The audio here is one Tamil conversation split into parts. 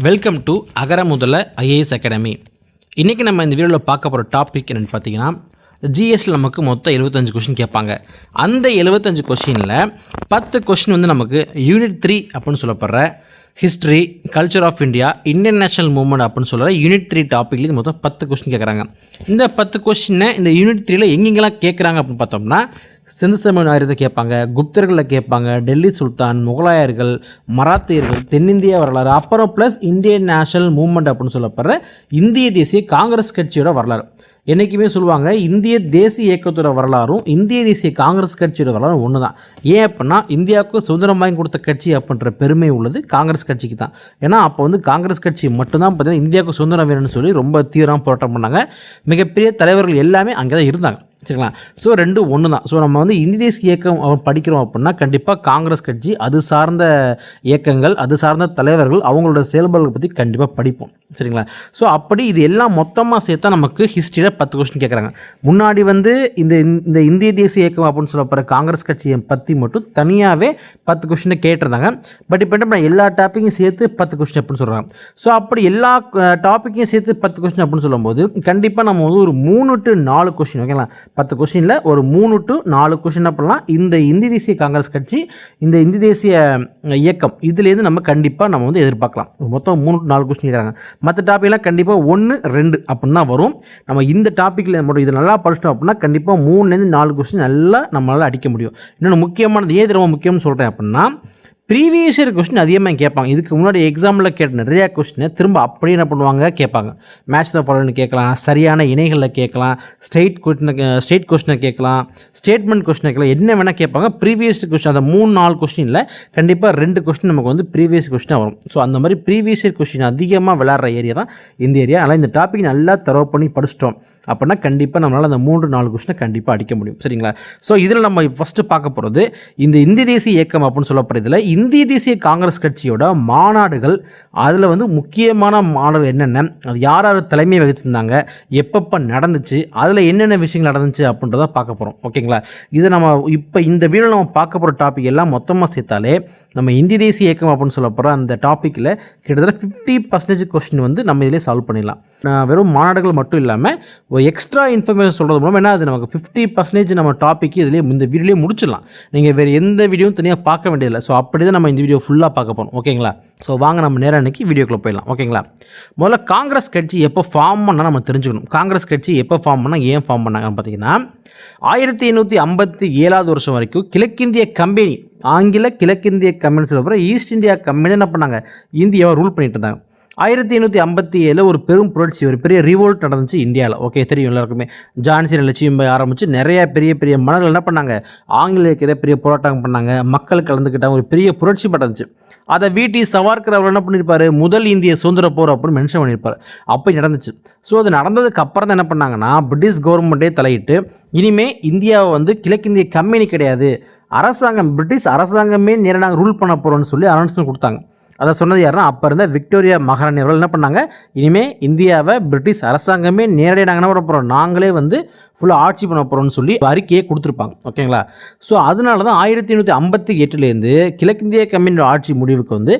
வெல்கம் டு அகர முதல ஐஏஎஸ் அகாடமி இன்றைக்கி நம்ம இந்த வீடியோவில் பார்க்க போகிற டாபிக் என்னென்னு பார்த்தீங்கன்னா ஜிஎஸ்டியில் நமக்கு மொத்தம் எழுபத்தஞ்சு கொஷின் கேட்பாங்க. அந்த எழுபத்தஞ்சு கொஷினில் பத்து கொஷின் வந்து நமக்கு யூனிட் த்ரீ அப்படின்னு சொல்லப்படுற history culture of India Indian national movement அப்படின்னு சொல்கிற யூனிட் த்ரீ டாப்பிக்லேருந்து இது மொத்தம் பத்து கொஸ்டின் கேட்குறாங்க. இந்த பத்து கொஷினை இந்த யூனிட் த்ரீயில் எங்கெங்கெல்லாம் கேட்குறாங்க அப்படின்னு பார்த்தோம்னா சிந்து சமய கேட்பாங்க குப்தர்களை கேட்பாங்க டெல்லி சுல்தான் முகலாயர்கள் மராத்தியர்கள் தென்னிந்திய வரலாறு அப்புறம் ப்ளஸ் இந்தியன் நேஷனல் மூவ்மெண்ட் அப்படின்னு சொல்லப்படுற இந்திய தேசிய காங்கிரஸ் கட்சியோட வரலாறு. என்றைக்குமே சொல்லுவாங்க இந்திய தேசிய இயக்கத்தோட வரலாறும் இந்திய தேசிய காங்கிரஸ் கட்சியோட வரலாறும் ஒன்று தான் ஏன் அப்படின்னா இந்தியாவுக்கு சுதந்திரம் வாங்கி கொடுத்த கட்சி அப்படின்ற பெருமை உள்ளது காங்கிரஸ் கட்சிக்கு தான். ஏன்னா அப்போ வந்து காங்கிரஸ் கட்சி மட்டும்தான் பார்த்தீங்கன்னா இந்தியாவுக்கு சுதந்திரம் வேணும்னு சொல்லி ரொம்ப தீவிரமாக போராட்டம் பண்ணாங்க. மிகப்பெரிய தலைவர்கள் எல்லாமே அங்கே தான் இருந்தாங்க. சரிங்களா? ஸோ ரெண்டு ஒன்று தான் ஸோ நம்ம வந்து இந்தி தேசிய இயக்கம் அவன் படிக்கிறோம் அப்படின்னா கண்டிப்பாக காங்கிரஸ் கட்சி அது சார்ந்த இயக்கங்கள் அது சார்ந்த தலைவர்கள் அவங்களோட செயல்பாடுகளை பற்றி கண்டிப்பாக படிப்போம். சரிங்களா? ஸோ அப்படி இது எல்லாம் மொத்தமாக சேர்த்தா நமக்கு ஹிஸ்ட்ரியில் பத்து கொஸ்டின் கேட்குறாங்க முன்னாடி வந்து இந்த இந்த இந்திய தேசிய இயக்கம் அப்படின்னு சொல்லப்படுற காங்கிரஸ் கட்சியை பற்றி மட்டும் தனியாகவே பத்து கொஸ்டினை கேட்டிருந்தாங்க. பட் இப்போ என்ன எல்லா டாப்பிக்கையும் சேர்த்து பத்து கொஸ்டின் அப்படின்னு சொல்கிறாங்க ஸோ அப்படி எல்லா டாப்பிக்கையும் சேர்த்து பத்து கொஸ்டின் அப்படின்னு சொல்லும்போது கண்டிப்பாக நம்ம வந்து ஒரு மூணு டு நாலு கொஸ்டின் ஓகேங்களா பத்து கொஸ்டினில் ஒரு மூணு டு நாலு கொஸ்டின் என்ன பண்ணலாம் இந்த இந்தி தேசிய காங்கிரஸ் கட்சி இந்த இந்தி தேசிய இயக்கம் இதுலேருந்து நம்ம கண்டிப்பாக நம்ம வந்து எதிர்பார்க்கலாம். மொத்தம் மூணு டு நாலு கொஸ்டின் கேட்குறாங்க மற்ற டாப்பிக்லாம் கண்டிப்பாக ஒன்று ரெண்டு அப்படின்னு தான் வரும். நம்ம இந்த டாப்பிக்கில் மட்டும் இது நல்லா படிச்சிட்டோம் அப்படின்னா கண்டிப்பாக மூணுலேருந்து நாலு கொஸ்டின் நல்லா நம்மளால் அடிக்க முடியும். இன்னொன்று முக்கியமானது ஏது ரொம்ப முக்கியம்னு சொல்கிறேன் அப்படின்னா ப்ரீவியஸ் இயர் கொஸ்டின் அதிகமாக கேட்பாங்க. இதுக்கு முன்னாடி எக்ஸாமில் கேட்ட நிறையா கொஸ்டினை திரும்ப அப்படியே என்ன பண்ணுவாங்க? கேட்பாங்க. மேட்ச் தான் ஃபாலோன்னு கேட்கலாம். சரியான இணைகளில் கேட்கலாம். ஸ்டேட் கொஸ்டினை ஸ்டேட் கொஸ்டினை கேட்கலாம். ஸ்டேட்மெண்ட் கொஸ்டினை கேட்கலாம். என்ன வேணால் கேட்பாங்க. ப்ரீவியஸ் கொஸ்டின் அந்த மூணு நாலு கொஸ்டினில் கண்டிப்பாக ரெண்டு கொஸ்டின் நமக்கு வந்து ப்ரீவியஸ் கொஸ்டினாக வரும். ஸோ அந்த மாதிரி ப்ரீவியஸ் இயர் கொஸ்டின் அதிகமாக விளாட்ற ஏரியா தான் இந்த ஏரியா அதனால் இந்த டாபிக் நல்லா தரவு பண்ணி படிச்சிட்டோம். அப்படின்னா கண்டிப்பாக நம்மளால் அந்த மூன்று நாலு கொஸ்டினை கண்டிப்பாக அடிக்க முடியும். சரிங்களா? ஸோ இதில் நம்ம ஃபஸ்ட்டு பார்க்க போகிறது இந்த இந்திய தேசிய இயக்கம் அப்படின்னு சொல்லப்படுறதுல இந்திய தேசிய காங்கிரஸ் கட்சியோட மாநாடுகள் அதில் வந்து முக்கியமான மாநாடு என்னென்ன அது யார் யார் தலைமை வகிச்சிருந்தாங்க எப்பப்போ நடந்துச்சு அதில் என்னென்ன விஷயங்கள் நடந்துச்சு அப்படின்றத பார்க்க போகிறோம் ஓகேங்களா? இதை நம்ம இப்போ இந்த வீடியோ நம்ம பார்க்க போகிற டாபிக் எல்லாம் மொத்தமாக சேர்த்தாலே நம்ம இந்திய தேசிய இயக்கம் அப்படின்னு சொல்ல போகிற அந்த டாப்பிக்கில் கிட்டத்தட்ட ஃபிஃப்டி பர்சன்டேஜ் கொஸ்டின் வந்து நம்ம இதிலே சால்வ் பண்ணிடலாம். வெறும் மாநாடுகள் மட்டும் இல்லாமல் ஒரு எக்ஸ்ட்ரா இன்ஃபர்மேஷன் சொல்கிறது மூலம் என்ன அது நமக்கு ஃபிஃப்டி பர்சன்டேஜ் நம்ம டாப்பிக்கு இதிலே இந்த வீடியோலேயே முடிச்சிடலாம். நீங்கள் வேறு எந்த வீடியோவும் தனியாக பார்க்க வேண்டியதில்லை. ஸோ அப்படி தான் நம்ம இந்த வீடியோ ஃபுல்லாக பார்க்க போகிறோம் ஓகேங்களா? ஸோ வாங்க நம்ம நேரம் அன்றைக்கி வீடியோக்குள்ளே போயிடலாம். ஓகேங்களா? முதல்ல காங்கிரஸ் கட்சி எப்போ ஃபார்ம் பண்ணால் நம்ம தெரிஞ்சுக்கணும். காங்கிரஸ் கட்சி எப்போ ஃபார்ம் பண்ணால் ஏன் ஃபார்ம் பண்ணாங்கன்னு பார்த்தீங்கன்னா ஆயிரத்தி எண்ணூற்றி ஐம்பத்தி ஏழாவது வருஷம் வரைக்கும் கிழக்கிந்திய கம்பெனி ஆங்கில கிழக்கிந்திய கம்பெனி சொல்லப்போகிற ஈஸ்ட் இந்தியா கம்பெனி என்ன பண்ணாங்க? இந்தியாவை ரூல் பண்ணிட்டு இருந்தாங்க. ஆயிரத்தி எண்ணூற்றி ஐம்பத்தி ஏழில் ஒரு பெரும் புரட்சி ஒரு பெரிய ரிவோல்ட் நடந்துச்சு இந்தியாவில் ஓகே தெரியும் எல்லாருக்குமே. ஜான்சி லட்சியம் ஆரம்பித்து நிறைய பெரிய பெரிய மன்னர்கள் என்ன பண்ணாங்க? ஆங்கிலேயக்கிற பெரிய போராட்டம் பண்ணாங்க. மக்கள் கலந்துக்கிட்டாங்க ஒரு பெரிய புரட்சி படந்துச்சு. அதை வீட்டி சவார்கர் அவர் என்ன பண்ணியிருப்பார் முதல் இந்திய சுதந்திர போர் அப்படின்னு மென்ஷன் பண்ணியிருப்பார் அப்போ நடந்துச்சு. ஸோ அது நடந்ததுக்கு அப்புறம் தான் என்ன பண்ணாங்கன்னா பிரிட்டிஷ் கவர்மெண்ட்டே தலையிட்டு இனிமே இந்தியாவை வந்து கிழக்கிந்திய கம்பெனி கிடையாது. அரசாங்கம் பிரிட்டிஷ் அரசாங்கமே நேராக நாங்கள் ரூல் பண்ண போகிறோம்னு சொல்லி அனௌன்ஸ்மெண்ட் கொடுத்தாங்க. அதை சொன்னது யாருன்னா அப்போ இருந்த விக்டோரியா மகாராணி அவர்கள் என்ன பண்ணாங்க? இனிமேல் இந்தியாவை பிரிட்டிஷ் அரசாங்கமே நேரடியாக நாங்கள் என்ன பண்ண போகிறோம் நாங்களே வந்து ஃபுல்லாக ஆட்சி பண்ண போகிறோம்னு சொல்லி அறிக்கையை கொடுத்துருப்பாங்க. ஓகேங்களா ஸோ அதனால தான் ஆயிரத்தி எண்ணூற்றி ஐம்பத்தி எட்டுலேருந்து கிழக்கிந்திய கம்பெனியோட ஆட்சி முடிவுக்கு வந்து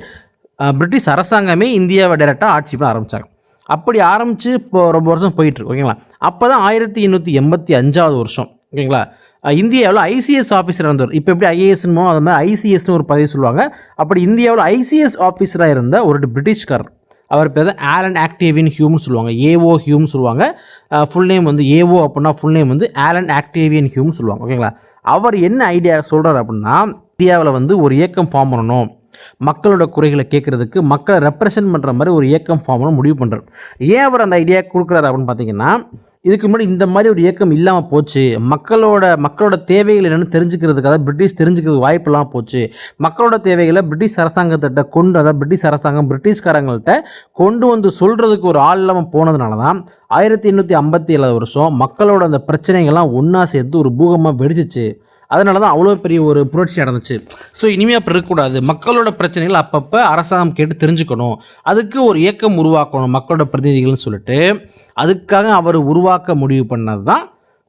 பிரிட்டிஷ் அரசாங்கமே இந்தியாவை டைரெக்டாக ஆட்சி பண்ண ஆரம்பித்தாங்க அப்படி ஆரம்பித்து இப்போ ரொம்ப வருஷம் போயிட்டுருக்கு ஓகேங்களா அப்போ தான் ஆயிரத்தி எண்ணூற்றி எண்பத்தி அஞ்சாவது வருஷம். ஓகேங்களா இந்தியாவில் ஐசிஎஸ் ஆஃபீஸர் இருந்தவர். இப்போ எப்படி ஐஏஎஸ்னோ அது மாதிரி ஐசிஎஸ்னு ஒரு பதவி சொல்லுவாங்க. அப்படி இந்தியாவில் ஐசிஎஸ் ஆஃபீஸராக இருந்த ஒரு பிரிட்டிஷ்காரர். அவர் பேர் தான் ஆலன் ஆக்டேவியன் ஹியூம்னு சொல்லுவாங்க. ஏஓ ஹியூம் சொல்லுவாங்க. ஃபுல் நேம் வந்து ஏஓ அப்படின்னா ஃபுல் நேம் வந்து ஆலன் ஆக்டேவியன் ஹியூம் சொல்லுவாங்க. ஓகேங்களா? அவர் என்ன ஐடியா சொல்கிறார் அப்படின்னா இந்தியாவில் வந்து ஒரு இயக்கம் ஃபார்ம் பண்ணணும். மக்களோட குறைகளை கேட்குறதுக்கு மக்களை ரெப்ரசன்ட் பண்ணுற மாதிரி ஒரு இயக்கம் ஃபார்ம் பண்ண முடிவு பண்ணுறார் ஏன் அவர் அந்த ஐடியா கொடுக்குறாரு அப்படின்னு பார்த்தீங்கன்னா இதுக்கு முன்னாடி இந்த மாதிரி ஒரு இயக்கம் இல்லாமல் போச்சு. மக்களோட மக்களோட தேவைகள் என்னென்னு தெரிஞ்சுக்கிறதுக்காக பிரிட்டிஷ் தெரிஞ்சுக்கிறது வாய்ப்பெல்லாம் போச்சு. மக்களோட தேவைகளை பிரிட்டிஷ் அரசாங்கத்திட்ட கொண்டு அதாவது பிரிட்டிஷ் அரசாங்கம் பிரிட்டிஷ்காரங்கள்ட்ட கொண்டு வந்து சொல்கிறதுக்கு ஒரு ஆள் இல்லாமல் போனதுனால தான் ஆயிரத்தி எண்ணூற்றி ஐம்பத்தி ஏழாவது வருஷம் மக்களோட அந்த பிரச்சனைகள்லாம் ஒன்றா சேர்த்து ஒரு பூகமாக வெடிச்சிச்சு. அதனால தான் அவ்வளோ பெரிய ஒரு புரட்சி நடந்துச்சு. ஸோ இனிமேல் அப்படி இருக்கக்கூடாது. மக்களோட பிரச்சனைகள் அப்பப்போ அரசாங்கம் கேட்டு தெரிஞ்சுக்கணும். அதுக்கு ஒரு இயக்கம் உருவாக்கணும் மக்களோட பிரதிநிதிகள்னு சொல்லிட்டு. அதுக்காக அவர் உருவாக்க முடிவு பண்ணது தான்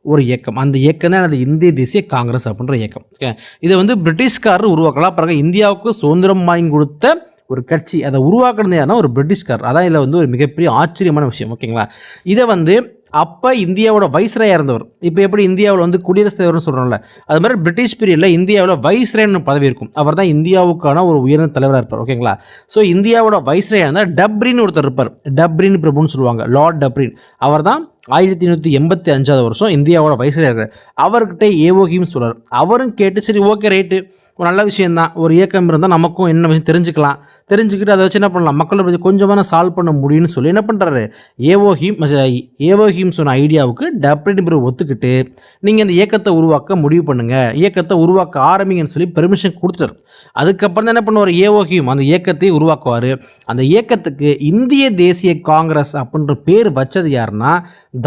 ஒரு இயக்கம். அந்த இயக்கம் தான் இந்திய தேசிய காங்கிரஸ் அப்படின்ற இயக்கம். ஓகே. இதை வந்து பிரிட்டிஷ்காரர் உருவாக்கலாம். பாருங்க இந்தியாவுக்கு சுதந்திரம் வாங்கி கொடுத்த ஒரு கட்சி அதை உருவாக்குறது யாருன்னா ஒரு பிரிட்டிஷ்கார் அதான் இதில் வந்து ஒரு மிகப்பெரிய ஆச்சரியமான விஷயம். ஓகேங்களா? இதை வந்து அப்போ இந்தியாவோட வைஸ்ராயாக இருந்தவர். இப்போ எப்படி இந்தியாவில் வந்து குடியரசுத் தலைவர்னு சொல்கிறோம்ல அது மாதிரி பிரிட்டிஷ் பீரியடில் இந்தியாவில் வைஸ்ரேன்னு பதவி இருக்கும். அவர் தான் இந்தியாவுக்கான ஒரு உயர்ந்த தலைவராக இருப்பார் ஓகேங்களா ஸோ இந்தியாவோட வைஸ்ராயாக இருந்தால் டப்ரின்னு ஒருத்தர் இருப்பார். டப்ரின் பிரபுன்னு சொல்லுவாங்க லார்ட் டப்ரின். அவர் தான் ஆயிரத்தி நூற்றி எண்பத்தி அஞ்சாவது வருஷம் இந்தியாவோட வைஸ்ராயாக இருக்கார். அவர்கிட்ட ஏவோகியும் சொல்கிறார் அவரும் கேட்டு சரி ஓகே ரைட்டு ஒரு நல்ல விஷயந்தான் ஒரு இயக்கம் இருந்தால் நமக்கும் என்ன விஷயம் தெரிஞ்சுக்கலாம். தெரிஞ்சுக்கிட்டு அதை வச்சு என்ன பண்ணலாம்? மக்களை பற்றி கொஞ்சமாக சால்வ் பண்ண முடியும்னு சொல்லி என்ன பண்ணுறாரு ஏவோஹிம் ஏவோஹிம் சொன்ன ஐடியாவுக்கு டப்ரின் பிரிவு ஒத்துக்கிட்டு நீங்கள் இந்த இயக்கத்தை உருவாக்க முடிவு பண்ணுங்கள் இயக்கத்தை உருவாக்க ஆரம்பிங்கன்னு சொல்லி பெர்மிஷன் கொடுத்துரு அதுக்கப்புறம் தான் என்ன பண்ணுவார்? ஏவோஹிம் அந்த இயக்கத்தை உருவாக்குவார். அந்த இயக்கத்துக்கு இந்திய தேசிய காங்கிரஸ் அப்படின்ற பேர் வச்சது யாருன்னா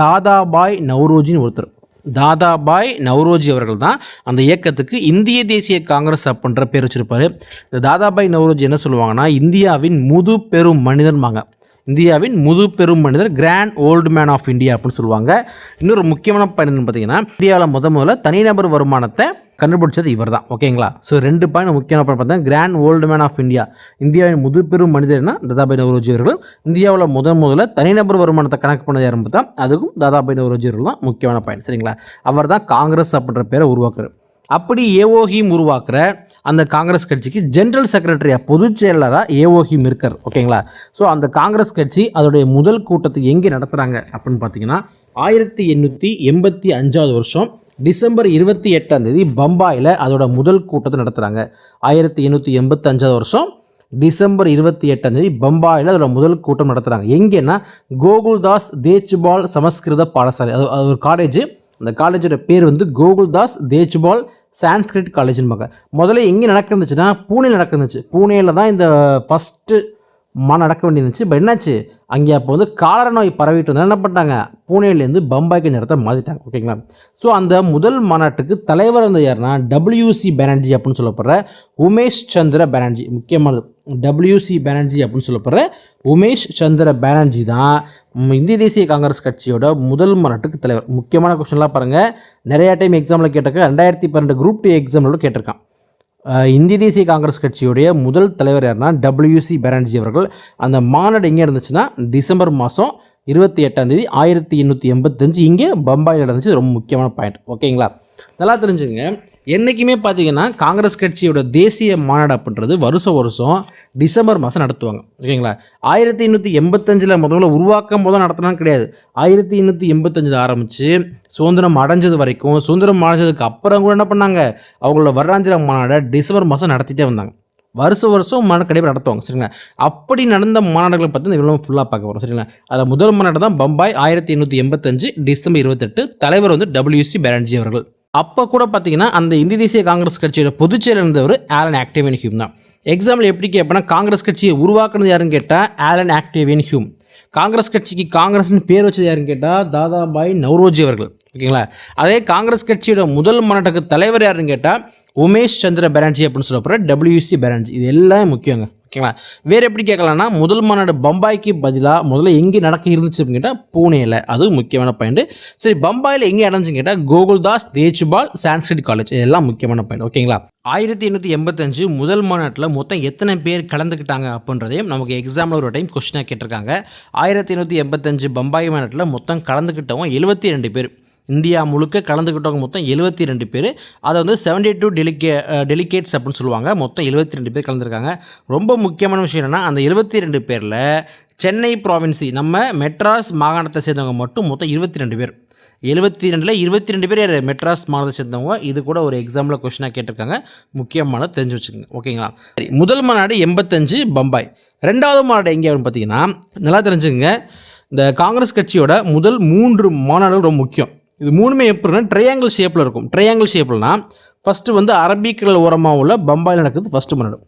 தாதாபாய் நவ்ரோஜின்னு ஒருத்தர். தாதாபாய் நவ்ரோஜி அவர்கள் தான் அந்த இயக்கத்துக்கு இந்திய தேசிய காங்கிரஸ் அப்படின்ற பேர் வச்சுருப்பார். இந்த தாதாபாய் நவ்ரோஜி என்ன சொல்லுவாங்கன்னா இந்தியாவின் முது பெரும் மனிதன்பாங்க இந்தியாவின் முது பெரும் மனிதர் grand old man of India அப்படின்னு சொல்லுவாங்க. இன்னொரு முக்கியமான பயன் பார்த்தீங்கன்னா இந்தியாவில் முத முதல்ல தனிநபர் வருமானத்தை கண்டுபிடிச்சது இவர் தான் ஓகேங்களா? ஸோ ரெண்டு பாயிண்ட் முக்கியமான பாயிண்ட் பார்த்தா grand old man of India இந்தியாவின் முதுபெரும் மனிதர்னா தாதாபாய் நவரோஜி அவர்கள். இந்தியாவில் முதன் முதல்ல தனிநபர் வருமானத்தை கணக்கு பண்ணது யாருன்னு பார்த்தா அதுக்கும் தாதாபாய் நவரோஜி அவர்கள் தான் முக்கியமான பாயிண்ட் சரிங்களா? அவர் தான் காங்கிரஸ் அப்படின்ற பேரை உருவாக்குறது அப்படி ஏஓஹிம் உருவாக்குற அந்த காங்கிரஸ் கட்சிக்கு ஜென்ரல் செக்ரட்டரியாக பொதுச் செயலராக ஏஓஹிம் இருக்கார் ஓகேங்களா? ஸோ அந்த காங்கிரஸ் கட்சி அதோடைய முதல் கூட்டத்துக்கு எங்கே நடத்துகிறாங்க அப்படின்னு பார்த்தீங்கன்னா ஆயிரத்தி எண்ணூற்றி எண்பத்தி அஞ்சாவது வருஷம் டிசம்பர் இருபத்தி எட்டாம் தேதி பம்பாயில் அதோட முதல் கூட்டத்தை நடத்துகிறாங்க ஆயிரத்தி எண்ணூற்றி எண்பத்தஞ்சாவது வருஷம் டிசம்பர் இருபத்தி எட்டாம் தேதி பம்பாயில் அதோட முதல் கூட்டம் நடத்துகிறாங்க எங்கேன்னா கோகுல்தாஸ் தேச்சுபால் சமஸ்கிருத பாடசாலை. அது அது ஒரு காலேஜ் அந்த காலேஜோட பேர் வந்து கோகுல்தாஸ் தேஜ்பால் சான்ஸ்கிரிட் காலேஜ்னு பார்க்க முதல்ல எங்கே நடக்கிருந்துச்சுன்னா பூனே நடக்கிருந்துச்சு பூனேயில் தான் இந்த ஃபஸ்ட்டு மா நடக்க வேண்டியிருந்துச்சு. இப்போ என்னாச்சு? அங்கே அப்போ வந்து காலர நோய் பரவிட்டு இருந்தால் என்ன பண்ணிட்டாங்க? பூனேலேருந்து பம்பாய்க்கு இந்த இடத்த மாற்றிட்டாங்க ஓகேங்களா? ஸோ அந்த முதல் மாநாட்டுக்கு தலைவர் வந்து யாருன்னா டபிள்யூசி பானர்ஜி அப்படின்னு சொல்லப்படுற உமேஷ் சந்திர பானர்ஜி முக்கியமானது டபிள்யூசி பானர்ஜி அப்படின்னு சொல்லப்படுற உமேஷ் சந்திர பானர்ஜி தான் இந்திய தேசிய காங்கிரஸ் கட்சியோட முதல் மாநாட்டுக்கு தலைவர். முக்கியமான கொஸ்டின்லாம் பாருங்கள் நிறையா டைம் எக்ஸாமில் கேட்டிருக்க ரெண்டாயிரத்தி பன்னெண்டு குரூப் டூ எக்ஸாமில் கேட்டிருக்கான். இந்திய தேசிய காங்கிரஸ் கட்சியுடைய முதல் தலைவர் யாருன்னா டபிள்யூசி பானர்ஜி அவர்கள். அந்த மாநாடு எங்கே இருந்துச்சுன்னா டிசம்பர் மாதம் இருபத்தி எட்டாம் தேதி ஆயிரத்தி எண்ணூற்றி எண்பத்தஞ்சு. இங்கே பம்பாயில் நடந்துச்சு ரொம்ப முக்கியமான பாயிண்ட் ஓகேங்களா நல்லா தெரிஞ்சுங்க என்றைக்குமே பார்த்தீங்கன்னா காங்கிரஸ் கட்சியோட தேசிய மாநாடு அப்படின்றது வருஷம் வருஷம் டிசம்பர் மாதம் நடத்துவாங்க. ஓகேங்களா? ஆயிரத்தி எண்ணூற்றி எண்பத்தஞ்சில் முதல்ல உருவாக்கம் போதும் நடத்தினாலும் கிடையாது. ஆயிரத்தி எண்ணூற்றி எண்பத்தஞ்சில் ஆரம்பித்து சுதந்திரம் அடைஞ்சது வரைக்கும் சுதந்திரம் அடைஞ்சதுக்கு அப்புறம் கூட என்ன பண்ணாங்க? அவங்களோட வருடாந்திர மாநாடை டிசம்பர் மாதம் நடத்திட்டே வந்தாங்க. வருஷம் வருஷம் மாநாடு கண்டிப்பாக நடத்துவாங்க சரிங்களா? அப்படி நடந்த மாநாடுகளை பற்றி இந்த இவ்வளோ ஃபுல்லாக பார்க்க போகிறோம் சரிங்களா? அதில் முதல் மாநாடு தான் பம்பாய் ஆயிரத்தி எண்ணூற்றி எண்பத்தஞ்சு டிசம்பர் இருபத்தெட்டு. தலைவர் வந்து டபிள்யூசி பேனர்ஜி அவர்கள். அப்போ கூட பார்த்தீங்கன்னா அந்த இந்திய தேசிய காங்கிரஸ் கட்சியோட பொதுச்செயலர் இருந்தவர் ஆலன் ஆக்டிவியன் ஹியூம் தான். எக்ஸாம்பிள் எப்படி கேட்பேன்னா காங்கிரஸ் கட்சியை உருவாக்குனது யாருன்னு கேட்டால் ஆலன் ஆக்டிவியன் ஹியூம். காங்கிரஸ் கட்சிக்கு காங்கிரஸ்னு பேர் வச்சது யாருன்னு கேட்டால் தாதாபாய் நவ்ரோஜி அவர்கள். ஓகேங்களா? அதே காங்கிரஸ் கட்சியோட முதல் மாநாட்டுக்கு தலைவர் யாருன்னு கேட்டால் உமேஷ் சந்திர பானர்ஜி அப்படின்னு சொல்லப்படுற டபிள்யூசி பானர்ஜி. இது எல்லாம் முக்கியங்க. ஓகேங்களா? வேறு எப்படி கேட்கலாம்னா முதல் மாநாடு பம்பாய்க்கு பதிலாக முதல்ல எங்கே நடக்க இருந்துச்சு அப்படின்னு கேட்டால் பூனேயில் அதுவும் முக்கியமான பாயிண்ட் சரி பம்பாயில் எங்கே நடந்துச்சுன்னு கேட்டால் கோகுல்தாஸ் தேஜ்பால் சான்ஸ்கிரிட் காலேஜ் இதெல்லாம் முக்கியமான பாயிண்ட் ஓகேங்களா? ஆயிரத்தி எண்ணூற்றி எண்பத்தஞ்சு முதல் மாநாட்டில் மொத்தம் எத்தனை பேர் கலந்துக்கிட்டாங்க அப்படின்றதையும் நமக்கு எக்ஸாமில் ஒரு டைம் கொஸ்டினாக கேட்டிருக்காங்க. ஆயிரத்தி எண்ணூற்றி எண்பத்தஞ்சு பம்பாய் மாநாட்டில் மொத்தம் கலந்துக்கிட்டவங்க எழுபத்தி ரெண்டு பேர். இந்தியா முழுக்க கலந்துக்கிட்டவங்க மொத்தம் எழுபத்தி ரெண்டு பேர். அதை வந்து செவன்டி டூ டெலிகே டெலிகேட்ஸ் அப்படின்னு சொல்லுவாங்க. மொத்தம் எழுபத்தி ரெண்டு பேர் கலந்துருக்காங்க. ரொம்ப முக்கியமான விஷயம் என்னென்னா அந்த எழுபத்தி ரெண்டு பேரில் சென்னை ப்ராவின்சி நம்ம மெட்ராஸ் மாகாணத்தை சேர்ந்தவங்க மட்டும் மொத்தம் இருபத்தி ரெண்டு பேர். எழுபத்தி ரெண்டில் இருபத்தி ரெண்டு பேர் மெட்ராஸ் மாநிலத்தை சேர்ந்தவங்க. இது கூட ஒரு எக்ஸாம்பிள் கொஸ்டினாக கேட்டிருக்காங்க. முக்கியமானது தெரிஞ்சு வச்சுக்கோங்க. ஓகேங்களா சரி முதல் மாநாடு எண்பத்தஞ்சு பம்பாய். ரெண்டாவது மாநாடு எங்கே பார்த்தீங்கன்னா நல்லா தெரிஞ்சுக்கோங்க. இந்த காங்கிரஸ் கட்சியோட முதல் மூன்று மாநாடுகள் ரொம்ப முக்கியம். இது மூணுமே எப்படின்னா ட்ரையாங்கிள் ஷேப்பில் இருக்கும். ட்ரையாங்கிள் ஷேப்லனா ஃபஸ்ட்டு வந்து அரபிக்கடல் ஓரமாக உள்ள பம்பாயில் நடக்குது ஃபஸ்ட்டு மாநாடு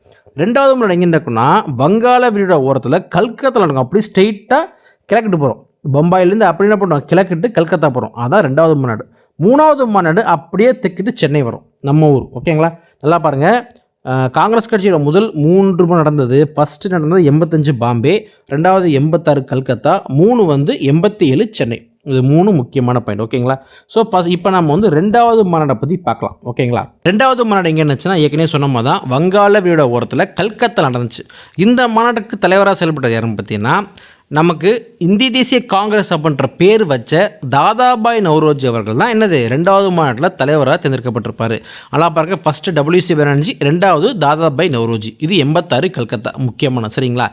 ரெண்டாவது முன்னாடி எங்கே நடக்கும்னா வங்காள விரிட ஓரத்தில் கல்கத்தாவில் நடக்கும். அப்படி ஸ்ட்ரெயிட்டாக கிழக்கிட்டு போகிறோம் பம்பாயிலேருந்து அப்படி என்ன பண்ணுவோம்? கிழக்கிட்டு கல்கத்தா போகிறோம் அதான் ரெண்டாவது மாநாடு மூணாவது மாநாடு அப்படியே தெக்கிட்டு சென்னை வரும். நம்ம ஊர். ஓகேங்களா நல்லா பாருங்கள் காங்கிரஸ் கட்சியோட முதல் மூன்று நடந்தது. ஃபஸ்ட்டு நடந்தது எண்பத்தஞ்சு பாம்பே ரெண்டாவது எண்பத்தாறு கல்கத்தா மூணு வந்து எண்பத்தி ஏழு சென்னை. இது மூணு முக்கியமான பாயிண்ட் ஓகேங்களா ஸோ ஃபஸ்ட் இப்போ நம்ம வந்து ரெண்டாவது மாநாடை பற்றி பார்க்கலாம் ஓகேங்களா ரெண்டாவது மாநாடு எங்கே இருந்துச்சுன்னா ஏற்கனவே சொன்ன மாதிரி தான் வங்காள வீட ஓரத்தில் கல்கத்தா நடந்துச்சு. இந்த மாநாட்டுக்கு தலைவராக செயல்பட்ட யாருன்னு பார்த்தீங்கன்னா நமக்கு இந்திய தேசிய காங்கிரஸ் அப்படின்ற பேர் வச்ச தாதாபாய் நவ்ரோஜி அவர்கள் தான் என்னது? ரெண்டாவது மாநாட்டில் தலைவராக தேர்ந்தெடுக்கப்பட்டிருப்பார். நல்லா பாருங்க ஃபஸ்ட்டு டபிள்யூசி பானர்ஜி ரெண்டாவது தாதாபாய் நவ்ரோஜி. இது எண்பத்தாறு கல்கத்தா முக்கியமான சரிங்களா?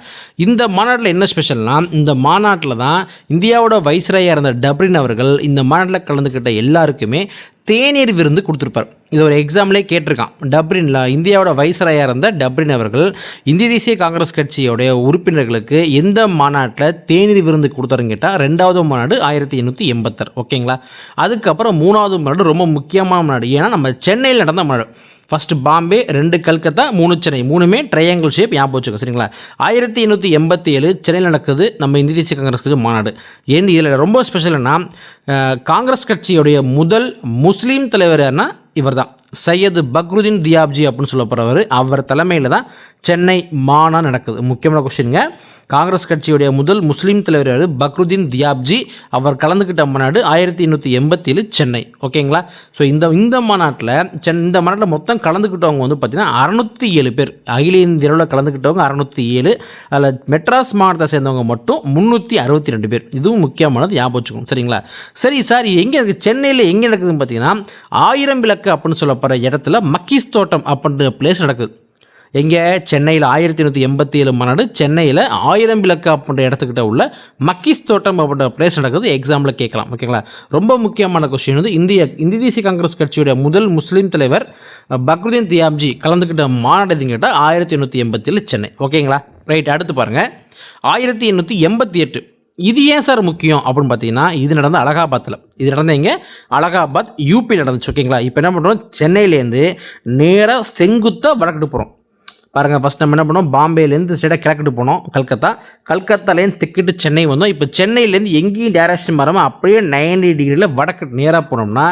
இந்த மாநாட்டில் என்ன ஸ்பெஷல்னா இந்த மாநாட்டில் தான் இந்தியாவோட வைஸ்ராயாக இருந்த டப்ரின் அவர்கள் இந்த மாநாட்டில் கலந்துக்கிட்ட எல்லாருக்குமே தேநீர் விருந்து கொடுத்துருப்பார். இது ஒரு எக்ஸாம்லே கேட்டிருக்கான். டப்ரின்ல இந்தியாவோட வைசராயாக இருந்த டப்ரின் அவர்கள் இந்திய தேசிய காங்கிரஸ் கட்சியோடைய உறுப்பினர்களுக்கு எந்த மாநாட்டில் தேநீர் விருந்து கொடுத்தாருன்னு கேட்டால் ரெண்டாவது மாநாடு ஆயிரத்தி எண்ணூற்றி எண்பத்தாறு. ஓகேங்களா? அதுக்கப்புறம் மூணாவது மாநாடு ரொம்ப முக்கியமான மாநாடு. ஏன்னா நம்ம சென்னையில் நடந்த மாநாடு. ஃபஸ்ட்டு பாம்பே ரெண்டு கல்கத்தா மூணு சென்னை. மூணுமே ட்ரையாங்கிள் ஷேப் ஞாபகம் வச்சுக்கோ சரிங்களா? ஆயிரத்தி எண்ணூற்றி எண்பத்தி ஏழு சென்னையில் நடக்குது நம்ம இந்திய தேசிய காங்கிரஸ் கட்சி மாநாடு. ஏன் இதில் ரொம்ப ஸ்பெஷல்னா காங்கிரஸ் கட்சியுடைய முதல் முஸ்லீம் தலைவர் யாருன்னா இவர் தான் சையது பக்ருதீன் தியாப்ஜி அப்படின்னு சொல்லப்படுறவர் அவர் தலைமையில் தான் சென்னை மானா நடக்குது. முக்கியமான கொஸ்டின்ங்க காங்கிரஸ் கட்சியுடைய முதல் முஸ்லீம் தலைவர் யார்? பக்ருதீன் தியாப்ஜி. அவர் கலந்துக்கிட்ட மாநாடு ஆயிரத்தி எண்ணூற்றி எண்பத்தி ஏழு சென்னை. ஓகேங்களா? ஸோ இந்த இந்த மாநாட்டில் சென் இந்த மாநாட்டில் மொத்தம் கலந்துக்கிட்டவங்க வந்து பார்த்திங்கன்னா அறநூற்றி ஏழு பேர். அகில இந்தியாவில் கலந்துக்கிட்டவங்க அறநூற்றி ஏழு. அதில் மெட்ராஸ் மாவட்டத்தை சேர்ந்தவங்க மட்டும் முந்நூற்றி அறுபத்தி ரெண்டு பேர். இதுவும் முக்கியமானது ஞாபகம் வச்சுக்கணும். சரிங்களா? சரி சார் எங்கே இருக்குது சென்னையில் எங்கே நடக்குதுன்னு பார்த்தீங்கன்னா ஆயிரம் விளக்கு அப்படின்னு சொல்லப்படுற இடத்துல மக்கீஸ் தோட்டம் அப்படின்ற பிளேஸ் நடக்குது. எங்கே? சென்னையில் ஆயிரத்தி எண்ணூற்றி எண்பத்தி ஏழு மாநாடு சென்னையில் ஆயிரம் விளக்கு அப்படின்ற இடத்துக்கிட்ட உள்ள மக்கீஸ் தோட்டம் அப்படின்ற பிளேஸ் நடக்குது. எக்ஸாம்பிள் கேட்கலாம். ஓகேங்களா ரொம்ப முக்கியமான கொஸ்டின் வந்து இந்திய இந்திய தேசிய காங்கிரஸ் கட்சியுடைய முதல் முஸ்லீம் தலைவர் பக்ருதீன் தியாப்ஜி கலந்துக்கிட்ட மாநாடு எதுன்னு கேட்டால் ஆயிரத்தி எண்ணூற்றி எண்பத்தி ஏழு சென்னை. ஓகேங்களா ரைட் அடுத்து பாருங்கள் ஆயிரத்தி எண்ணூற்றி எண்பத்தி எட்டு. இது ஏன் சார் முக்கியம் அப்படின்னு பார்த்தீங்கன்னா இது நடந்த அலகாபாத்தில் இது நடந்த இங்கே அலகாபாத் யூபி நடந்துச்சு. ஓகேங்களா இப்போ என்ன பண்ணுறோம் சென்னையிலேருந்து நேராக செங்குத்தாக வடக்கிட்டு போகிறோம் பாருங்கள் ஃபஸ்ட் நம்ம என்ன பண்ணோம்? பாம்பேலேருந்து ஸ்டேட்டாக கிழக்கிட்டு போனோம் கல்கத்தா. கல்கத்தாலேருந்து திக்கிட்டு சென்னை வந்தோம். இப்போ சென்னையிலேருந்து எங்கேயும் டேரக்ஷன் மாறாமல் அப்படியே நைன்டி டிகிரியில் வடக்கு நேராக போனோம்னா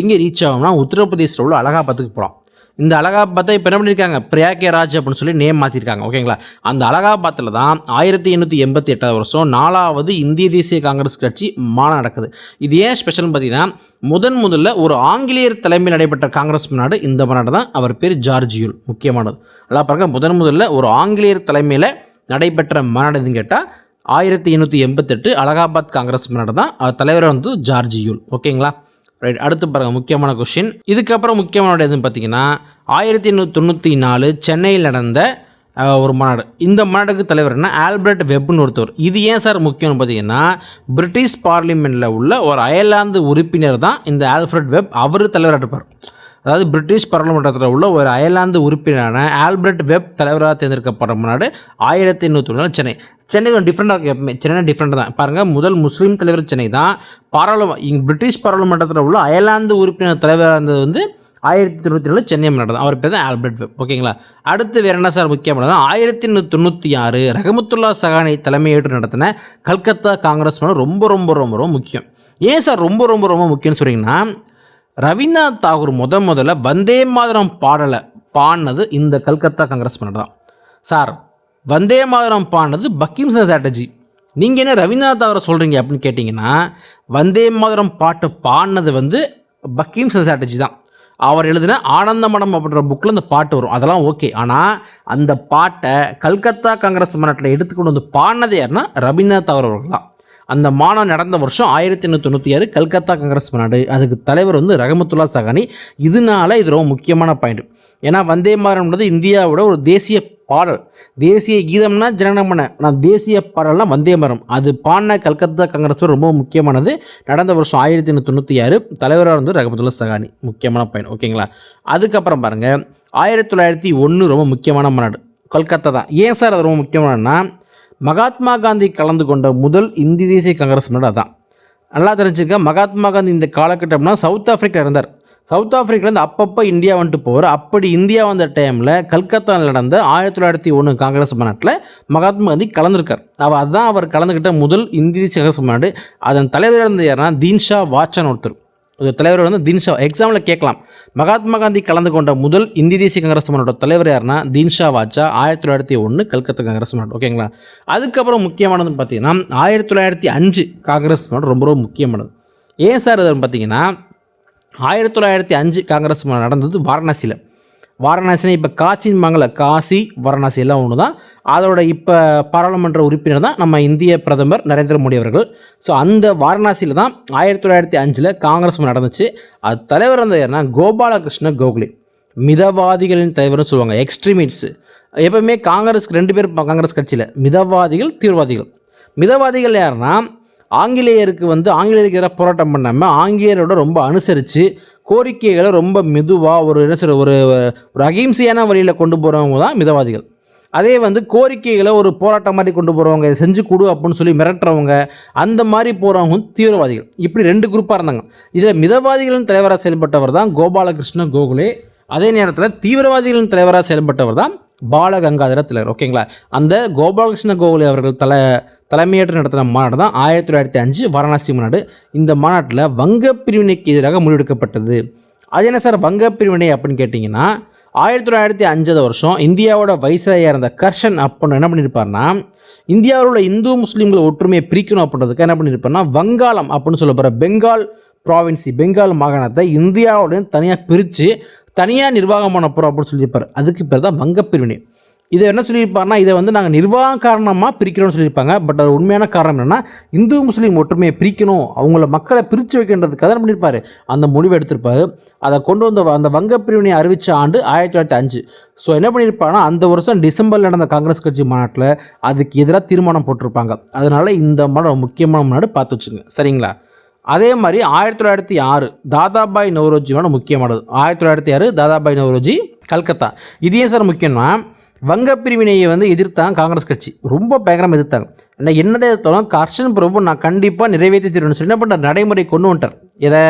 எங்கே ரீச் ஆகும்னா உத்தரப்பிரதேசில் உள்ள அலகாபாத்துக்கு போகிறோம் இந்த அலகாபாத்தை இப்போ என்ன பண்ணியிருக்காங்க பிரயாகராஜ் அப்படின்னு சொல்லி நேம் மாற்றிருக்காங்க ஓகேங்களா அந்த அலகாபாத்தில் தான் ஆயிரத்தி எண்ணூற்றி எண்பத்தி எட்டாவது வருஷம் நாலாவது இந்திய தேசிய காங்கிரஸ் கட்சி மாநாடு நடக்குது. இது ஏன் ஸ்பெஷல்னு பார்த்தீங்கன்னா முதன் முதல்ல ஒரு ஆங்கிலேயர் தலைமையில் நடைபெற்ற காங்கிரஸ் மாநாடு இந்த மாநாடு தான். அவர் பேர் ஜார்ஜியூல் முக்கியமானது. நல்லா பாருங்க முதன் முதல்ல ஒரு ஆங்கிலேயர் தலைமையில் நடைபெற்ற மாநாடு கேட்டால் ஆயிரத்தி எண்ணூற்றி எண்பத்தெட்டு அலகாபாத் காங்கிரஸ் மாநாடு தான். தலைவர் வந்து ஜார்ஜியூல். ஓகேங்களா ரைட் அடுத்து பாருங்கள் முக்கியமான கொஷின் இதுக்கப்புறம் முக்கியமான எதுன்னு பார்த்தீங்கன்னா ஆயிரத்தி எண்ணூற்றி தொண்ணூற்றி நாலு சென்னையில் நடந்த ஒரு மாநாடு. இந்த மாநாடுக்கு தலைவர் என்ன? ஆல்பர்ட் வெப்னு ஒருத்தவர் இது ஏன் சார் முக்கியம்னு பார்த்தீங்கன்னா பிரிட்டிஷ் பார்லிமெண்ட்டில் உள்ள ஒரு அயர்லாந்து உறுப்பினர் தான் இந்த ஆல்ஃப்ரட் வெப். அவர் தலைவராக இருப்பார் அதாவது பிரிட்டிஷ் பாராளுமன்றத்தில் உள்ள ஒரு அயர்லாந்து உறுப்பினரான ஆல்பர்ட் வெப் தலைவராக தேர்ந்தெடுக்கப்பட்ட முன்னாடி ஆயிரத்தி எண்ணூற்றி ஒன்று சென்னை. சென்னை கொஞ்சம் டிஃப்ரெண்டாக எப்பவுமே. சென்னை டிஃப்ரெண்ட் தான். பாருங்கள் முதல் முஸ்லீம் தலைவர் சென்னை தான். பாராளும இங்கே பிரிட்டிஷ் பாராளுமன்றத்தில் உள்ள அயர்லாந்து உறுப்பினர் தலைவராக இருந்தது வந்து ஆயிரத்தி தொண்ணூற்றி நாலு சென்னை நடந்தது அவர் பேர் தான் ஆல்பர்ட் வெப். ஓகேங்களா அடுத்து வேறு என்ன சார் முக்கியமானது ஆயிரத்தி எண்ணூற்றி தொண்ணூற்றி ஆறு ரஹமத்துல்லா சகானை தலைமையேற்று நடத்தின கல்கத்தா காங்கிரஸ் ரொம்ப ரொம்ப ரொம்ப ரொம்ப முக்கியம். ஏன் சார் ரொம்ப ரொம்ப ரொம்ப முக்கியம்னு சொல்கிறீங்கன்னா ரவீந்திரநாத் தாகூர் முத முதல்ல வந்தே மாதரம் பாடலை பாடினது இந்த கல்கத்தா காங்கிரஸ் மன்னர் தான். சார் வந்தே மாதரம் பாடினது பக்கிம்சன் சாட்டர்ஜி. நீங்கள் என்ன ரவீந்திரநாத் தாகூரை சொல்கிறீங்க அப்படின்னு கேட்டிங்கன்னா வந்தே மாதரம் பாட்டு பாடினது வந்து பக்கிம்சன் சாட்டர்ஜி தான். அவர் எழுதின ஆனந்தமடம் அப்படின்ற புக்கில் அந்த பாட்டு வரும். அதெல்லாம் ஓகே. ஆனால் அந்த பாட்டை கல்கத்தா காங்கிரஸ் மாநாட்டில் எடுத்துக்கொண்டு வந்து பாடினது யாருன்னா ரவீந்திரநாத் தாகூர் அவர்கள் தான். அந்த மாநாடு நடந்த வருஷம் ஆயிரத்தி எண்ணூற்றி தொண்ணூற்றி ஆறு கல்கத்தா காங்கிரஸ் மாநாடு. அதுக்கு தலைவர் வந்து ரஹமத்துல்லா சகானி. இதனால இது ரொம்ப முக்கியமான பாயிண்ட் ஏன்னா வந்தே மாதரம்ன்றது இந்தியாவோட ஒரு தேசிய பாடல். தேசிய கீதம்னா ஜனநமன. நான் தேசிய பாடல்னா வந்தே மரம் அது பாடின கல்கத்தா காங்கிரஸ் ரொம்ப முக்கியமானது. நடந்த வருஷம் ஆயிரத்தி எண்ணூற்றி தொண்ணூற்றி ஆறு தலைவராக வந்து ரகமத்துல்லா சகானி. முக்கியமான பாயிண்ட் ஓகேங்களா அதுக்கப்புறம் பாருங்கள் ஆயிரத்தி தொள்ளாயிரத்தி ஒன்று ரொம்ப முக்கியமான மாநாடு. கொல்கத்தா தான். ஏன் சார் அது ரொம்ப முக்கியமானன்னா மகாத்மா காந்தி கலந்து கொண்ட முதல் இந்திய தேசிய காங்கிரஸ் முன்னாடி அதான். நல்லா தெரிஞ்சுக்க மகாத்மா காந்தி இந்த காலகட்டம்னா சவுத் ஆஃப்ரிக்கா இருந்தார். சவுத் ஆஃப்ரிக்காலேருந்து அப்பப்போ இந்தியா வந்துட்டு போவார். அப்படி இந்தியா வந்த டைமில் கல்கத்தாவில் நடந்த ஆயிரத்தி தொள்ளாயிரத்தி ஒன்று காங்கிரஸ் மாநாட்டில் மகாத்மா காந்தி கலந்துருக்கார். அவர் அதுதான் அவர் கலந்துக்கிட்ட முதல் இந்திய தேசிய காங்கிரஸ் மாநாடு. அதன் தலைவர் இருந்த யாருன்னா தீன்ஷா வாச்சன் ஒருத்தர். தலைவர் வந்து தீன்ஷா எக்ஸாமில் கேட்கலாம். மகாத்மா காந்தி கலந்து கொண்ட முதல் இந்திய தேசிய காங்கிரஸ் மாநாட்டோட தலைவர் யாருன்னா தீன்ஷா வாச்சா ஆயிரத்தி தொள்ளாயிரத்தி ஒன்று கல்கத்தா காங்கிரஸ் மாநாடு ஓகேங்களா அதுக்கப்புறம் முக்கியமானதுன்னு பார்த்தீங்கன்னா ஆயிரத்தி தொள்ளாயிரத்தி அஞ்சு காங்கிரஸ் மாநாடு ரொம்ப ரொம்ப முக்கியமானது. ஏன் சார் அதுன்னு பார்த்தீங்கன்னா ஆயிரத்தி தொள்ளாயிரத்தி அஞ்சு காங்கிரஸ் நடந்தது வாரணாசியில். வாரணாசினா இப்போ காசின்பாங்கல்ல காசி வாரணாசி எல்லாம் ஒன்று தான் அதோட இப்போ பாராளுமன்ற உறுப்பினர் தான் நம்ம இந்திய பிரதமர் நரேந்திர மோடி அவர்கள். ஸோ அந்த வாரணாசியில் தான் ஆயிரத்தி தொள்ளாயிரத்தி அஞ்சில் காங்கிரஸ் நடந்துச்சு. அது தலைவர் வந்து யாருன்னா கோபாலகிருஷ்ண கோகலே. மிதவாதிகளின் தலைவர்னு சொல்லுவாங்க எக்ஸ்ட்ரீமிட்ஸு எப்பவுமே காங்கிரஸ்க்கு ரெண்டு பேர் காங்கிரஸ் கட்சியில். மிதவாதிகள் தீவிரவாதிகள். மிதவாதிகள் யாருன்னா ஆங்கிலேயருக்கு வந்து ஆங்கிலேயருக்கு எதிராக போராட்டம் பண்ணாமல் ஆங்கிலேயரோட ரொம்ப அனுசரித்து கோரிக்கைகளை ரொம்ப மெதுவாக ஒரு என்ன சொல்ற ஒரு ஒரு அகிம்சையான வழியில் கொண்டு போகிறவங்க தான் மிதவாதிகள். அதே வந்து கோரிக்கைகளை ஒரு போராட்டம் மாதிரி கொண்டு போகிறவங்க இதை செஞ்சு கொடு அப்படின்னு சொல்லி மிரட்டுறவங்க அந்த மாதிரி போகிறவங்க தீவிரவாதிகள். இப்படி ரெண்டு குரூப்பாக இருந்தாங்க. இதில் மிதவாதிகளின் தலைவராக செயல்பட்டவர் தான் கோபாலகிருஷ்ண கோகுலே. அதே நேரத்தில் தீவிரவாதிகளின் தலைவராக செயல்பட்டவர் தான் பாலகங்காதர திலகர். ஓகேங்களா அந்த கோபாலகிருஷ்ண கோகுலே அவர்கள் தலை தலைமையேற்று நடத்தின மாநாடு தான் ஆயிரத்தி தொள்ளாயிரத்தி அஞ்சு வாரணாசி மாநாடு. இந்த மாநாட்டில் வங்க பிரிவினைக்கு எதிராக முடிவெடுக்கப்பட்டது. அது என்ன சார் வங்க பிரிவினை அப்படின்னு கேட்டிங்கன்னா ஆயிரத்தி தொள்ளாயிரத்தி அஞ்சாவது வருஷம் இந்தியாவோட வைசராயாக இருந்த கர்ஷன் அப்பன் என்ன பண்ணியிருப்பார்னா இந்தியாவில் உள்ள இந்து முஸ்லீம்களை ஒற்றுமையை பிரிக்கணும் அப்படின்றதுக்கு என்ன பண்ணியிருப்பார்னா வங்காளம் அப்படின்னு சொல்லப்படுற பெங்கால் ப்ராவின்சி பெங்கால் மாகாணத்தை இந்தியாவுடன் தனியாக பிரித்து தனியாக நிர்வாகம் பண்ண போகிறோம் அப்படின்னு சொல்லியிருப்பார். அதுக்கு பேர் தான் வங்க பிரிவினை. இதை என்ன சொல்லியிருப்பாருன்னா இதை வந்து நாங்கள் நிர்வாக காரணமாக பிரிக்கிறோம்னு சொல்லியிருப்பாங்க. பட் அது உண்மையான காரணம் என்னென்னா இந்து முஸ்லீம் ஒற்றுமையை பிரிக்கணும் அவங்கள மக்களை பிரித்து வைக்கின்றதுக்காக தான் பண்ணியிருப்பார். அந்த முடிவை எடுத்திருப்பாரு. அதை கொண்டு வந்த அந்த வங்க பிரிவினை அறிவித்த ஆண்டு ஆயிரத்தி தொள்ளாயிரத்தி அஞ்சு. ஸோ என்ன பண்ணியிருப்பாங்கன்னா அந்த வருஷம் டிசம்பரில் நடந்த காங்கிரஸ் கட்சி மாநாட்டில் அதுக்கு எதிராக தீர்மானம் போட்டிருப்பாங்க. அதனால் இந்த மாநாடு முக்கியமான மாநாடு பார்த்து வச்சுங்க. சரிங்களா? அதே மாதிரி ஆயிரத்தி தொள்ளாயிரத்தி ஆறு தாதாபாய் நவரோஜியோட முக்கியமானது ஆயிரத்தி தொள்ளாயிரத்தி ஆறு தாதாபாய் நவரோஜி கல்கத்தா. இது ஏன் சார் முக்கியம்னா வங்க பிரிவினையை வந்து எதிர்த்தாங்க காங்கிரஸ் கட்சி. ரொம்ப பயங்கரமாக எதிர்த்தாங்க. என்ன என்னதை எதிர்த்தாலும் கர்ஷன் பிரபு நான் கண்டிப்பாக நிறைவேற்றி தருவேன் சொல்லி என்ன பண்ணுற நடைமுறை கொண்டு வந்துட்டார். இதை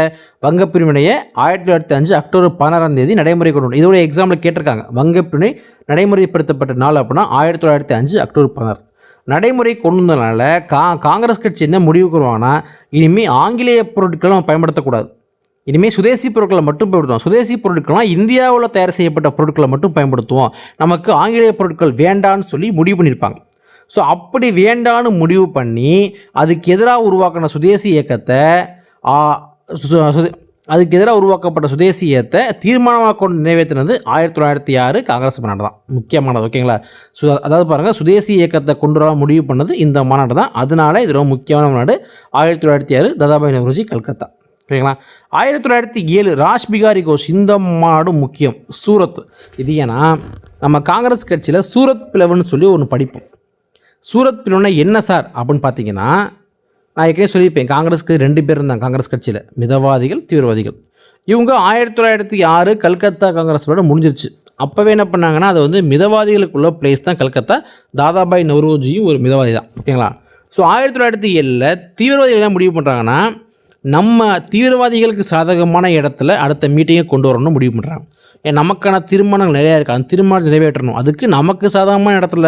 வங்க பிரிவினையை ஆயிரத்தி தொள்ளாயிரத்தி அஞ்சு அக்டோபர் பதினாறாம் தேதி நடைமுறை கொண்டு வந்து இதோட எக்ஸாம்பிள் கேட்டிருக்காங்க. வங்க பிரிவினை நடைமுறைப்படுத்தப்பட்ட நாள் அப்படின்னா ஆயிரத்தி தொள்ளாயிரத்தி அஞ்சு அக்டோபர் பதினாறு. நடைமுறை கொண்டு வந்ததுனால கா காங்கிரஸ் கட்சி என்ன முடிவுக்கு வருவாங்கன்னா இனிமேல் ஆங்கிலேய பொருட்களை நம்ம பயன்படுத்தக்கூடாது. இனிமேல் சுதேசி பொருட்களை மட்டும் பயன்படுத்துவோம். சுதேசி பொருட்கள்லாம் இந்தியாவில் தயார் செய்யப்பட்ட பொருட்களை மட்டும் பயன்படுத்துவோம். நமக்கு ஆங்கிலேய பொருட்கள் வேண்டான்னு சொல்லி முடிவு பண்ணியிருப்பாங்க ஸோ அப்படி வேண்டான்னு முடிவு பண்ணி அதுக்கு எதிராக உருவாக்கின சுதேசி இயக்கத்தை அதுக்கு எதிராக உருவாக்கப்பட்ட சுதேசி தீர்மானமாக கொண்டு நிறைவேற்றினது ஆயிரத்தி தொள்ளாயிரத்தி ஆறு காங்கிரஸ் மாநாடு தான். முக்கியமானது ஓகேங்களா சு அதாவது பாருங்கள் சுதேசி இயக்கத்தை கொண்டு வர முடிவு பண்ணது இந்த மாநாடு தான். அதனால இது ரொம்ப முக்கியமான மாநாடு. ஆயிரத்தி தொள்ளாயிரத்தி ஆறு தாதாபாய் நவரோஜி கல்கத்தா. ஓகேங்களா ஆயிரத்தி தொள்ளாயிரத்தி ஏழு ராஜ் பிகாரி கோஷ் இந்த மாநாடு முக்கியம் சூரத். இது ஏன்னா நம்ம காங்கிரஸ் கட்சியில் சூரத் பிளவுன்னு சொல்லி ஒன்று படிப்போம். சூரத் பிளவுனா என்ன சார் அப்படின்னு பார்த்தீங்கன்னா நான் ஏற்கனவே சொல்லியிருப்பேன் காங்கிரஸ்க்கு ரெண்டு பேர் இருந்தாங்க காங்கிரஸ் கட்சியில். மிதவாதிகள் தீவிரவாதிகள். இவங்க ஆயிரத்தி தொள்ளாயிரத்தி ஆறு கல்கத்தா காங்கிரஸோட முடிஞ்சிருச்சு. அப்போவே என்ன பண்ணாங்கன்னா அது வந்து மிதவாதிகளுக்குள்ள பிளேஸ் தான் கல்கத்தா. தாதாபாய் நவ்ரோஜியும் ஒரு மிதவாதி தான் ஓகேங்களா? ஸோ ஆயிரத்தி தொள்ளாயிரத்தி ஏழில் தீவிரவாதிகள் என்ன முடிவு பண்ணுறாங்கன்னா நம்ம தீவிரவாதிகளுக்கு சாதகமான இடத்துல அடுத்த மீட்டிங்கை கொண்டு வரணும்னு முடிவு பண்ணுறாங்க ஏன் நமக்கான தீர்மானங்கள் நிறையா இருக்குது அந்த தீர்மானம் நிறைவேற்றணும். அதுக்கு நமக்கு சாதகமான இடத்துல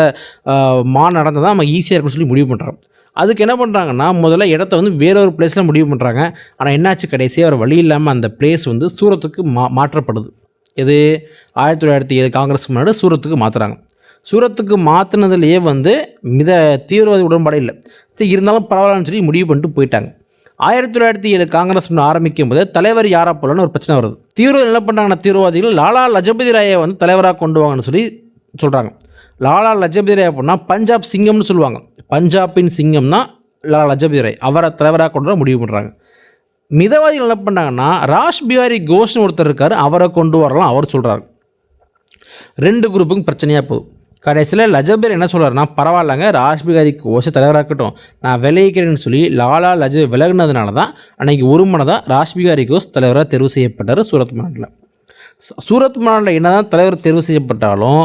மா நடந்தால் தான் நம்ம ஈஸியாக இருக்கும்னு சொல்லி முடிவு பண்ணுறோம் அதுக்கு என்ன பண்ணுறாங்கன்னா முதல்ல இடத்த வந்து வேற ஒரு பிளேஸில் முடிவு பண்ணுறாங்க ஆனால் என்னாச்சு கடைசியாக ஒரு வழி இல்லாமல் அந்த பிளேஸ் வந்து சூரத்துக்கு மா மாற்றப்படுது. இது ஆயிரத்தி தொள்ளாயிரத்தி ஏழு காங்கிரஸ் முன்னாடி சூரத்துக்கு மாற்றுறாங்க சூரத்துக்கு மாற்றினதுலேயே வந்து மித தீவிரவாதி உடன்பாடு இல்லை. இருந்தாலும் பரவாயில்லன்னு சொல்லி முடிவு பண்ணிட்டு போயிட்டாங்க. ஆயிரத்தி தொள்ளாயிரத்தி ஏழு காங்கிரஸ் ஆரம்பிக்கும் போது தலைவர் யாரா போலன்னு ஒரு பிரச்சனை வருது. தீவிரவாதி என்ன பண்ணாங்கன்னா தீவிரவாதிகள் லாலா லஜபதி ராயை வந்து தலைவராக கொண்டு வாங்கன்னு சொல்லி சொல்கிறாங்க லாலா லஜபதி ராய் அப்படின்னா பஞ்சாப் சிங்கம்னு சொல்லுவாங்க. பஞ்சாபின் சிங்கம்னா லாலா லஜபதி ராய். அவரை தலைவராக கொண்டு வர முடிவு பண்ணுறாங்க மிதவாதிகள் என்ன பண்ணாங்கன்னா ராஷ் பிஹாரி கோஷ்னு ஒருத்தர் இருக்கார் அவரை கொண்டு வரலாம் அவர் சொல்கிறாரு ரெண்டு குரூப்புக்கும் பிரச்சனையாக போகுது. கடைசியில் லஜபேர் என்ன சொல்கிறாருன்னா பரவாயில்லங்க ராஷ்பிகாரி கோஷ தலைவராக இருக்கட்டும். நான் விளைவிக்கிறேன்னு சொல்லி லாலா லஜ விலகுனதுனால தான் அன்னைக்கு ஒரு மனதாக ராஷ்பிகாரி கோஷ் தலைவராக தேர்வு செய்யப்பட்டார் சூரத் மாநாட்டில் சூரத் மாநாட்டில் என்னதான் தலைவர் தேர்வு செய்யப்பட்டாலும்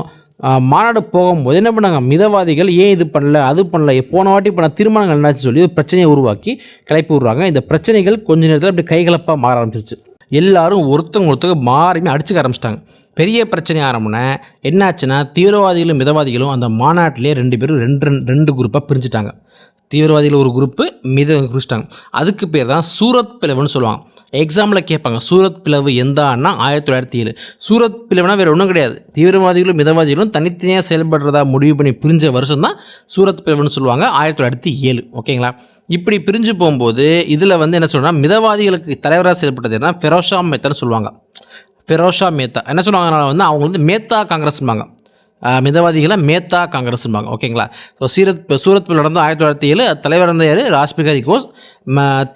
மாநாடு போகும்போது என்ன பண்ணாங்க மிதவாதிகள் ஏன் இது பண்ணல அது பண்ணல போன வாட்டி பண்ண தீர்மானங்கள் என்னாச்சு சொல்லி பிரச்சனையை உருவாக்கி கிளப்பி விடுறாங்க. இந்த பிரச்சனைகள் கொஞ்ச நேரத்தில் அப்படி கைகலப்பாக மாற ஆரம்பிச்சிருச்சு. எல்லாரும் ஒருத்தங்க ஒருத்தங்க மாறி அடிச்சுக்க ஆரம்பிச்சிட்டாங்க. பெரிய பிரச்சனை ஆரம்பின என்னாச்சுன்னா தீவிரவாதிகளும் மிதவாதிகளும் அந்த மாநாட்டிலே ரெண்டு பேரும் ரெண்டு ரெண்டு ரெண்டு குரூப்பாக பிரிஞ்சுட்டாங்க. தீவிரவாதிகள் ஒரு குரூப்பு மித பிரிச்சிட்டாங்க அதுக்கு பேர் தான் சூரத் பிளவுன்னு சொல்லுவாங்க. எக்ஸாமில் கேட்பாங்க. சூரத் பிளவு எந்தான்னா ஆயிரத்தி தொள்ளாயிரத்தி ஏழு. சூரத் பிளவுனா வேறு ஒன்றும் கிடையாது. தீவிரவாதிகளும் மிதவாதிகளும் தனித்தனியாக செயல்படுறதா முடிவு பண்ணி பிரிஞ்ச வருஷம் தான் சூரத் பிளவுன்னு சொல்லுவாங்க. ஆயிரத்தி தொள்ளாயிரத்தி ஏழு. ஓகேங்களா? இப்படி பிரிஞ்சு போகும்போது இதில் வந்து என்ன சொல்கிறேன்னா மிதவாதிகளுக்கு தலைவராக செயல்பட்டது என்ன ஃபெரோஷா மெத்தன்னு சொல்லுவாங்க. ஃபெரோஷா மேத்தா என்ன சொல்லுவாங்க வந்து அவங்க வந்து மேத்தா காங்கிரஸ்ம்பாங்க மிதவாதிகளை மேத்தா காங்கிரஸ்பாங்க ஓகேங்களா ஸோ சீரத் இப்போ சூரத் நடந்த ஆயிரத்தி தொள்ளாயிரத்தி ஏழு தலைவர் இருந்த யார்? ராஜ்பிகாரி கோஸ்.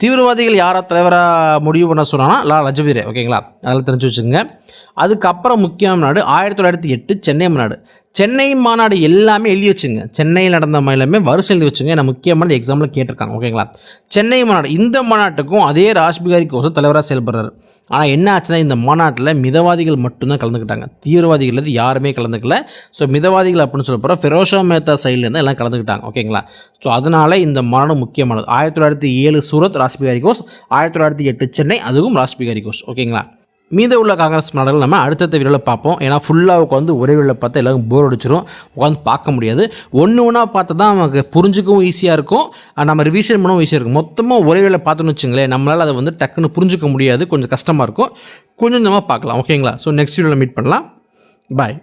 தீவிரவாதிகள் யாரை தலைவராக முடிவு பண்ண சொன்னாங்கன்னா லா லஜபீரே ஓகேங்களா அதெல்லாம் தெரிஞ்சு வச்சுக்கோங்க. அதுக்கப்புறம் முக்கியமான நாடு ஆயிரத்தி தொள்ளாயிரத்தி எட்டு சென்னை மாநாடு. சென்னை மாநாடு எல்லாமே எழுதி வச்சுங்க. சென்னையில் நடந்த எல்லாமே வருஷம் எழுதி வச்சுங்க. நான் முக்கியமான எக்ஸாம்பிள் கேட்டிருக்காங்க. ஓகேங்களா சென்னை மாநாடு. இந்த மாநாட்டுக்கும் அதே ராஜ்பிகாரி கோஸ் தலைவராக செயல்படுறாரு. ஆனால் என்ன ஆச்சுன்னா இந்த மாநாட்டில் மிதவாதிகள் மட்டும்தான் கலந்துக்கிட்டாங்க. தீவிரவாதிகள் யாருமே கலந்துக்கல. ஸோ மிதவாதிகள் அப்படின்னு சொல்ல போகிற ஃபெரோஷா மேத்தா சைட்லேருந்து எல்லாம் கலந்துக்கிட்டாங்க. ஓகேங்களா ஸோ அதனால் இந்த மாநாடு முக்கியமானது. ஆயிரத்தி தொள்ளாயிரத்தி ஏழு சூரத் ராஷ்பிகாரி கோஸ் ஆயிரத்தி தொள்ளாயிரத்தி எட்டு சென்னை அதுவும் ராஷ்பிகாரி கோஸ் ஓகேங்களா மீத உள்ள காங்கிரஸ் மாநாடுகள் நம்ம அடுத்தடுத்த வீடியோவில் பார்ப்போம். ஏன்னா ஃபுல்லாக உட்காந்து ஒரே வீடியோவில் பார்த்தா எல்லாரும் போர் அடிச்சிடும் உட்காந்து பார்க்க முடியாது. ஒன்று ஒன்றா பார்த்தா தான் நமக்கு புரிஞ்சுக்கவும் ஈஸியாக இருக்கும். நம்ம ரிவிஷன் பண்ணவும் ஈஸியாக இருக்கும். மொத்தமாக ஒரே வேலை பார்த்தோன்னு வச்சுங்களேன் நம்மளால் அதை வந்து டக்குன்னு புரிஞ்சுக்க முடியாது. கொஞ்சம் கஷ்டமாக இருக்கும். கொஞ்சம் கொஞ்சமாக பார்க்கலாம். ஓகேங்களா? ஸோ நெக்ஸ்ட் வீடியோவில் மீட் பண்ணலாம். பாய்